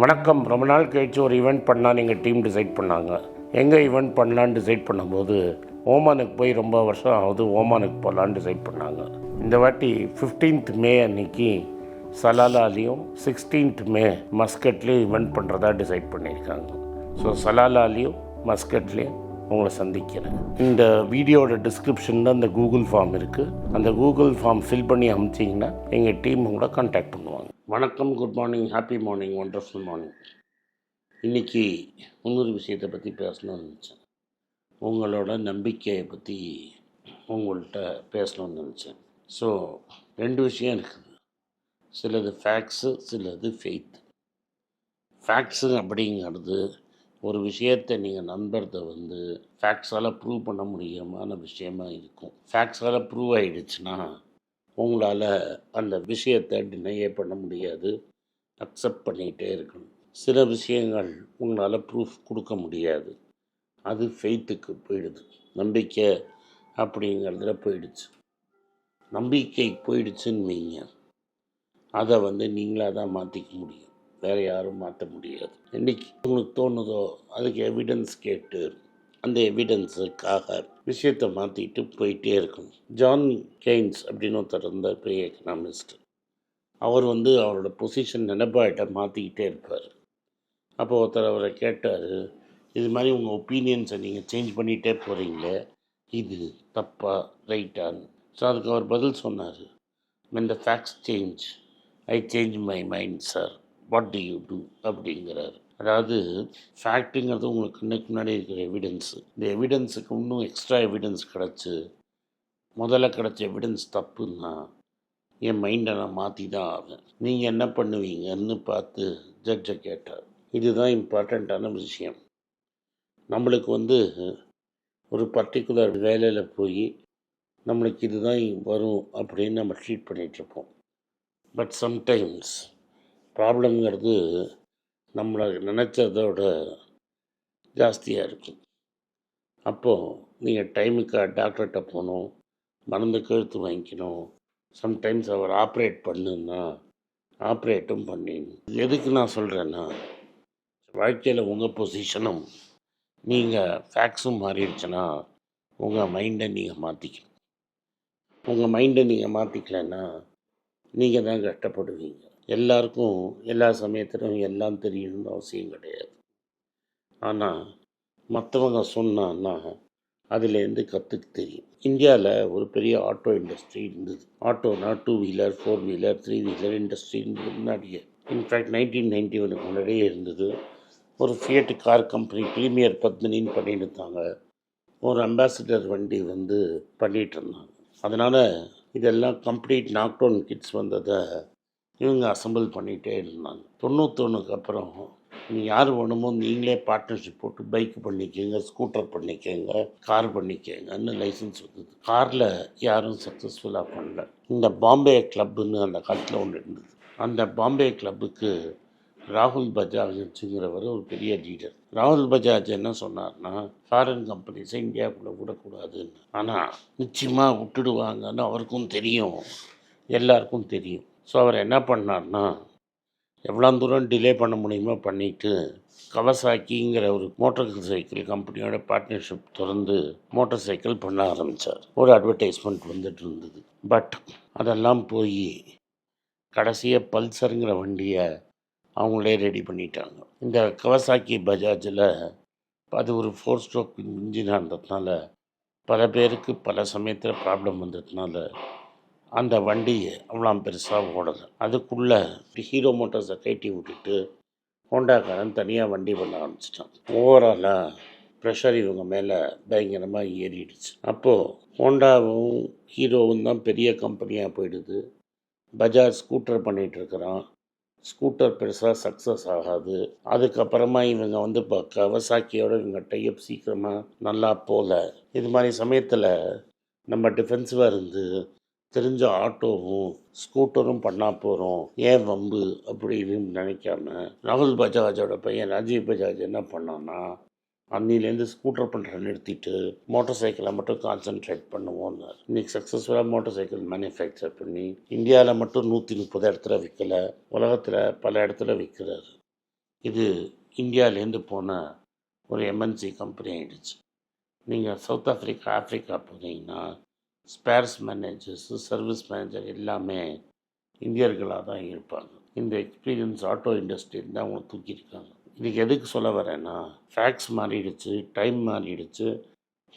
வணக்கம். ரொம்ப நாள் கழிச்சு ஒரு ஈவெண்ட் பண்ணால் எங்கள் டீம் டிசைட் பண்ணாங்க. எங்கே ஈவெண்ட் பண்ணலான்னு டிசைட் பண்ணும்போது ஓமானுக்கு போய் ரொம்ப வருஷம் ஆகுது ஓமானுக்கு போகலான்னு டிசைட் பண்ணாங்க. இந்த வாட்டி 15th மே அன்னைக்கு சலாலாலையும் 16th மே மஸ்கட்லேயும் ஈவெண்ட் பண்ணுறதா டிசைட் பண்ணியிருக்காங்க. ஸோ சலாலாலையும் மஸ்கட்லேயும் உங்களை சந்திக்கிறேன். இந்த வீடியோட டிஸ்கிரிப்ஷனில் அந்த கூகுள் ஃபார்ம் இருக்குது அந்த கூகுள் ஃபார்ம் ஃபில் பண்ணி அமிச்சிங்கன்னா எங்கள் டீம் உங்களை காண்டாக்ட் பண்ணுவாங்க. வணக்கம் good morning happy morning wonderful morning இன்றைக்கி இன்னொரு விஷயத்தை பற்றி பேசணும்னு நினச்சேன். உங்களோட நம்பிக்கையை பற்றி உங்கள்கிட்ட பேசணும்னு நினச்சேன். ஸோ ரெண்டு விஷயம் இருக்குது. சிலது ஃபேக்ஸு சிலது ஃபெய்த் ஃபேக்ஸு அப்படிங்கிறது ஒரு விஷயத்தை நீங்கள் நம்புறதை வந்து ஃபேக்ஸால் ப்ரூவ் பண்ண முடியுமான விஷயமா இருக்கும். ஃபேக்ஸால் ப்ரூவ் ஆகிடுச்சுன்னா உங்களால் அந்த விஷயத்தை டினையே பண்ண முடியாது. அக்செப்ட் பண்ணிகிட்டே இருக்கணும். சில விஷயங்கள் உங்களால் ப்ரூஃப் கொடுக்க முடியாது. அது ஃபெய்த்துக்கு போயிடுது. நம்பிக்கை அப்படிங்கிறதுல போயிடுச்சு. நம்பிக்கை போயிடுச்சுன்னு வைங்க. அதை வந்து நீங்களாக தான் மாற்றிக்க முடியும். வேறு யாரும் மாற்ற முடியாது. என்னைக்கு உங்களுக்கு தோணுதோ அதுக்கு எவிடன்ஸ் கேட்டு அந்த எவிடன்ஸுக்காக விஷயத்தை மாற்றிட்டு போயிட்டே இருக்கணும். ஜான் கெய்ன்ஸ் அப்படின்னு ஒருத்தர் பெரிய எக்கனாமிஸ்ட் அவர் வந்து அவரோட பொசிஷன் நினைப்பாட்ட மாற்றிக்கிட்டே இருப்பார். அப்போ ஒருத்தர் அவரை கேட்டார் இது மாதிரி உங்கள் ஒப்பீனியன்ஸை நீங்கள் சேஞ்ச் பண்ணிகிட்டே போகிறீங்களே இது தப்பா ரைட்டான்னு ஸோ அதுக்கு அவர் பதில் சொன்னார் when the facts change I change my mind sir what do you do அப்படிங்கிறார். அதாவது ஃபேக்ட்டுங்கிறது உங்களுக்கு கண்ணுக்கு முன்னாடி இருக்கிற எவிடன்ஸு இந்த எவிடன்ஸுக்கு இன்னும் எக்ஸ்ட்ரா எவிடன்ஸ் கிடச்சி முதல்ல கிடச்ச எவிடன்ஸ் தப்புன்னா என் மைண்டை நான் மாற்றி தான் ஆவேன். நீங்கள் என்ன பண்ணுவீங்கன்னு பார்த்து ஜட்ஜை கேட்டார். இதுதான் இம்பார்ட்டண்ட்டான விஷயம். நம்மளுக்கு வந்து ஒரு பர்டிகுலர் வேலையில் போய் நம்மளுக்கு இதுதான் வரும் அப்படின்னு நம்ம ட்ரீட் பண்ணிகிட்ருப்போம் பட் சம்டைம்ஸ் ப்ராப்ளம்ங்கிறது நம்மளை நினச்சதோட ஜாஸ்தியாக இருக்கும். அப்போது நீங்கள் டைமுக்கு டாக்டர்கிட்ட போகணும் மருந்து கழுத்து வாங்கிக்கணும். சம்டைம்ஸ் அவர் ஆப்ரேட் பண்ணுன்னா ஆப்ரேட்டும் பண்ணிடணும் எதுக்கு நான் சொல்கிறேன்னா வாழ்க்கையில் உங்கள் பொசிஷனும் நீங்கள் ஃபேக்ஸும் மாறிடுச்சுன்னா உங்கள் மைண்டை நீங்கள் மாற்றிக்கணும் உங்கள் மைண்டை நீங்கள் மாற்றிக்கலன்னா நீங்கள் தான் கஷ்டப்படுவீங்க. எல்லாருக்கும் எல்லா சமயத்திலும் எல்லாம் தெரியணும்னு அவசியம் கிடையாது. ஆனால் மற்றவங்க சொன்னான்னா அதுலேருந்து கற்றுக்க தெரியும். இந்தியாவில் ஒரு பெரிய ஆட்டோ இண்டஸ்ட்ரி இருந்தது. ஆட்டோனா two wheeler four wheeler three wheeler industry இருந்தது முன்னாடியே. இன்ஃபேக்ட் நைன்டீன் நைன்டி ஒனுக்கு முன்னாடியே இருந்தது. ஒரு ஃபியட் கார் கம்பெனி ப்ரீமியர் பத்மினின்னு பண்ணிட்டு இருந்தாங்க. ஒரு அம்பாசிடர் வண்டி வந்து பண்ணிகிட்டு இருந்தாங்க. அதனால் இதெல்லாம் கம்ப்ளீட் நாக்டவுன் கிட்ஸ் வந்ததை இவங்க அசம்பிள் பண்ணிகிட்டே இருந்தாங்க. தொண்ணூத்தொன்றுக்கு அப்புறம் நீ யார் வேணுமோ நீங்களே பார்ட்னர்ஷிப் போட்டு பைக் பண்ணிக்கோங்க ஸ்கூட்டர் பண்ணிக்கோங்க கார் பண்ணிக்கோங்கன்னு லைசன்ஸ் வந்தது. காரில் யாரும் சக்ஸஸ்ஃபுல்லாக பண்ணல. இந்த பாம்பே கிளப்புன்னு அந்த காலத்தில் ஒன்று இருந்தது. அந்த பாம்பே கிளப்புக்கு ராகுல் பஜாஜ்ங்கிறவர் ஒரு பெரிய லீடர் ராகுல் பஜாஜ் என்ன சொன்னார்னா ஃபாரின் கம்பெனிஸை இந்தியாவுக்குள்ளே விடக்கூடாதுன்னு. ஆனால் நிச்சயமாக விட்டுடுவாங்கன்னு அவருக்கும் தெரியும். எல்லாருக்கும் தெரியும். ஸோ அவர் என்ன பண்ணார்னா எவ்வளோ தூரம் டிலே பண்ண முடியுமோ பண்ணிவிட்டு கவசாக்கிங்கிற ஒரு மோட்டார் சைக்கிள் கம்பெனியோட பார்ட்னர்ஷிப் திறந்து மோட்டார் சைக்கிள் பண்ண ஆரம்பித்தார் ஒரு அட்வர்டைஸ்மெண்ட் வந்துட்டு இருந்தது. பட் அதெல்லாம் போய் கடைசியாக பல்சருங்கிற வண்டியை அவங்களே ரெடி பண்ணிட்டாங்க. இந்த கவசாக்கி பஜாஜில் அது ஒரு ஃபோர் ஸ்ட்ரோக் இன்ஜினாக இருந்ததுனால பல பேருக்கு பல சமயத்தில் ப்ராப்ளம் வந்ததுனால அந்த வண்டி அவ்வளோ பெருசாக ஓடலை. அதுக்குள்ளே ஹீரோ மோட்டார்ஸை கட்டி விட்டுட்டு ஹோண்டாக்காரன் தனியாக வண்டி பண்ண ஆரம்பிச்சிட்டான். ஓவராலாக ப்ரெஷர் இவங்க மேலே பயங்கரமாக ஏறிடுச்சு. அப்போது ஹோண்டாவும் ஹீரோவும் தான் பெரிய கம்பெனியாக போயிடுது. பஜாஜ் ஸ்கூட்டர் பண்ணிகிட்டு இருக்கிறான். ஸ்கூட்டர் பெருசாக சக்ஸஸ் ஆகாது. அதுக்கப்புறமா இவங்க வந்து இப்போ கவசாக்கியோட இவங்க டைப் சீக்கிரமாக நல்லா போகல இது மாதிரி சமயத்தில் நம்ம டிஃபென்சிவாக இருந்து தெரிஞ்ச ஆட்டோவும் ஸ்கூட்டரும் பண்ணா போகிறோம் ஏன் வம்பு? அப்படின்னு நினைக்காம ராகுல் பஜாஜோட பையன் ராஜீவ் பஜாஜ் என்ன பண்ணான்னா அன்னிலேருந்து ஸ்கூட்டர் பண்ணுற நிறுத்திட்டு மோட்டார் சைக்கிளை மட்டும் கான்சென்ட்ரேட் பண்ணுவோம்னார் இன்னைக்கு சக்ஸஸ்ஃபுல்லாக மோட்டார் சைக்கிள் மேனுஃபேக்சர் பண்ணி இந்தியாவில் மட்டும் நூற்றி முப்பது இடத்துல விற்கல உலகத்தில் பல இடத்துல விற்கிறாரு இது இந்தியாவிலேருந்து போன ஒரு எம்என்சி கம்பெனி ஆயிடுச்சு. நீங்கள் சவுத் ஆஃப்ரிக்கா ஆஃப்ரிக்கா போனீங்கன்னா ஸ்பேர்ஸ் மேனேஜர்ஸு சர்வீஸ் மேனேஜர் எல்லாமே இந்தியர்களாக தான் இருப்பாங்க. இந்த எக்ஸ்பீரியன்ஸ் ஆட்டோ இண்டஸ்ட்ரியில் தான் அவங்க தூக்கியிருக்காங்க. இதுக்கு எதுக்கு சொல்ல வரேன்னா ஃபேக்ஸ் மாறிடுச்சு டைம் மாறிடுச்சு.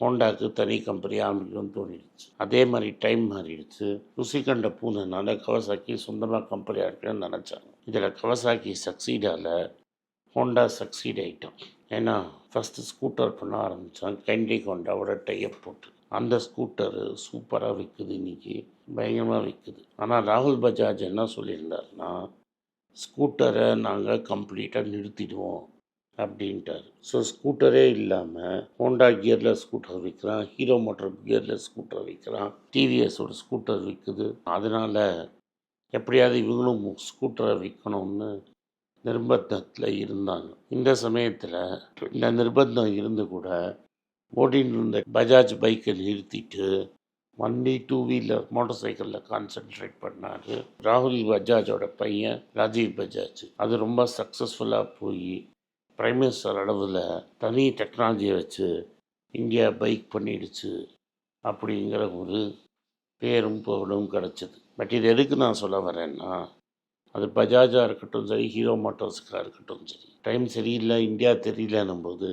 ஹோண்டாக்கு தனி கம்பெனி ஆரம்பிக்கணும்னு தோணிடுச்சு. அதே மாதிரி டைம் மாறிடுச்சு. ருசி கண்ட பூனைனால கவசாக்கி சொந்தமாக கம்பெனி ஆரம்பிக்கணும்னு நினச்சாங்க. இதில் கவசாக்கி சக்சீடால் ஹோண்டா சக்சீட் ஆகிட்டோம் ஏன்னா ஃபஸ்ட்டு ஸ்கூட்டர் பண்ண ஆரம்பித்தான் கெண்டி ஹோண்டாவோட டைப் போட்டு. அந்த ஸ்கூட்டரு சூப்பராக விற்குது இன்றைக்கி பயங்கரமாக விற்குது ஆனால் ராகுல் பஜாஜ் என்ன சொல்லியிருந்தாருன்னா ஸ்கூட்டரை நாங்கள் கம்ப்ளீட்டாக நிறுத்திடுவோம் அப்படின்ட்டார். ஸோ ஸ்கூட்டரே இல்லாமல் ஹோண்டா கியரில் ஸ்கூட்டர் விற்கிறான் ஹீரோ மோட்டர் கியரில் ஸ்கூட்டர் விற்கிறான் டிவிஎஸோட ஸ்கூட்டர் விற்குது அதனால் எப்படியாவது இவங்களும் ஸ்கூட்டரை விற்கணும்னு நிர்பந்தத்தில் இருந்தாங்க. இந்த சமயத்தில் இந்த நிர்பந்தம் இருந்து கூட ஓட்டின்னு இருந்த பஜாஜ் பைக்கை நிறுத்திட்டு ஒன்லி டூ வீலர் மோட்டார் சைக்கிளில் கான்சென்ட்ரேட் பண்ணார். ராகுல் பஜாஜோட பையன் ராஜீவ் பஜாஜ். அது ரொம்ப சக்ஸஸ்ஃபுல்லாக போய் பிரைம் மினிஸ்டர் அளவில் தனி டெக்னாலஜியை வச்சு இந்தியா பைக் பண்ணிடுச்சு அப்படிங்கிற ஒரு பேரும் புகழும் கிடச்சிது. பட் இது எதுக்கு நான் சொல்ல வரேன்னா அது பஜாஜாக இருக்கட்டும் சரி ஹீரோ மோட்டோர்ஸ்க்காக இருக்கட்டும் சரி. டைம் சரியில்லை இந்தியா தெரியலன்னும் போது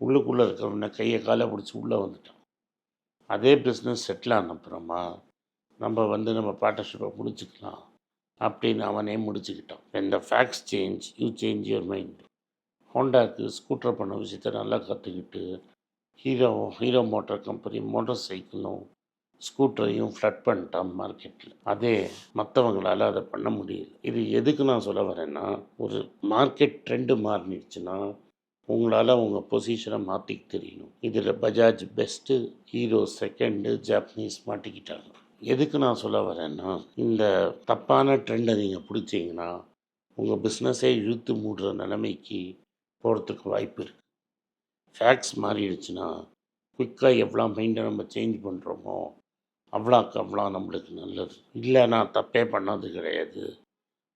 உள்ளுக்குள்ளே இருக்கிறவன கையை காலை பிடிச்சி உள்ளே வந்துட்டான் அதே பிஸ்னஸ் செட்டில் ஆன அப்புறமா நம்ம வந்து நம்ம பார்ட்னர்ஷிப்பை முடிச்சுக்கலாம் அப்படின்னு அவனே முடிச்சுக்கிட்டான். இந்த facts change you change your mind ஹோண்டாக்கு scooter பண்ண விஷயத்த நல்லா கற்றுக்கிட்டு Hero Hero motor company motor சைக்கிளும் ஸ்கூட்டரையும் ஃப்ளட் பண்ணிட்டான் மார்க்கெட்டில் அதே மற்றவங்களால் அதை பண்ண முடியல. இது எதுக்கு நான் சொல்ல வரேன்னா ஒரு மார்க்கெட் ட்ரெண்டு மாறிடுச்சுன்னா உங்களால் உங்கள் பொசிஷனை மாற்றிக்க தெரியணும். இதில் Bajaj best Hero second Japanese மாட்டிக்கிட்டாங்க. எதுக்கு நான் சொல்ல வரேன்னா இந்த தப்பான ட்ரெண்டை நீங்கள் பிடிச்சிங்கன்னா உங்கள் பிஸ்னஸே இழுத்து மூடுற நிலைமைக்கு போகிறதுக்கு வாய்ப்பு இருக்குது ஃபேக்ட்ஸ் மாறிடுச்சுன்னா குயிக்காக எவ்வளோ மைண்டை நம்ம சேஞ்ச் பண்ணுறோமோ அவ்வளோக்கு அவ்வளோ நம்மளுக்கு நல்லது. இல்லை நான் தப்பே பண்ணது கிடையாது.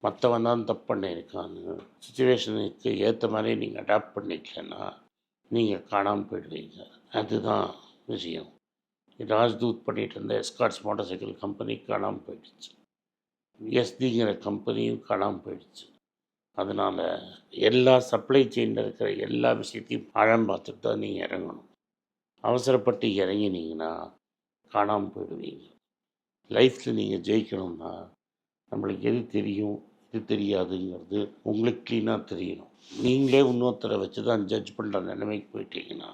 மற்றவன் தான் தப்பு பண்ணியிருக்கான்னு சுச்சுவேஷனுக்கு ஏற்ற மாதிரி நீங்கள் அடாப்ட் பண்ணிக்கலன்னா நீங்கள் காணாமல் போயிடுவீங்க. அதுதான் விஷயம். ராஜ்தூத் பண்ணிகிட்டு இருந்த எஸ்கார்ட்ஸ் மோட்டார் சைக்கிள் கம்பெனி காணாமல் போயிடுச்சு எஸ்டிங்கிற கம்பெனியும் காணாமல் போயிடுச்சு. அதனால் எல்லா சப்ளை செயினில் இருக்கிற எல்லா விஷயத்தையும் ஆழம் பார்த்துட்டு தான் நீங்கள் இறங்கணும். அவசரப்பட்டு இறங்கினீங்கன்னா காணாமல் போயிடுவீங்க. லைஃப்பில் நீங்கள் ஜெயிக்கணும்னா நம்மளுக்கு எது தெரியும்? இது தெரியாதுங்கிறது உங்களுக்கு க்ளீனாக தெரியணும். நீங்களே இன்னொருத்தரை வச்சு தான் ஜட்ஜ் பண்ணுற நிலைமைக்கு போயிட்டீங்கன்னா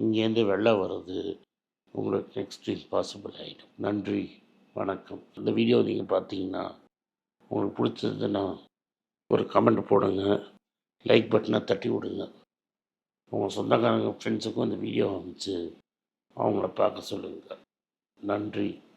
இங்கேருந்து வெள்ளை வர்றது உங்களுக்கு நெக்ஸ்ட் இம்பாசிபிள் ஆகிடும் நன்றி வணக்கம். இந்த வீடியோ நீங்கள் பார்த்தீங்கன்னா உங்களுக்கு பிடிச்சதுன்னா ஒரு கமெண்ட் போடுங்க. லைக் பட்டனை தட்டி விடுங்க. உங்கள் சொந்தக்காரங்க ஃப்ரெண்ட்ஸுக்கும் இந்த வீடியோ அனுப்பிச்சு அவங்கள பார்க்க சொல்லுங்கள் நன்றி.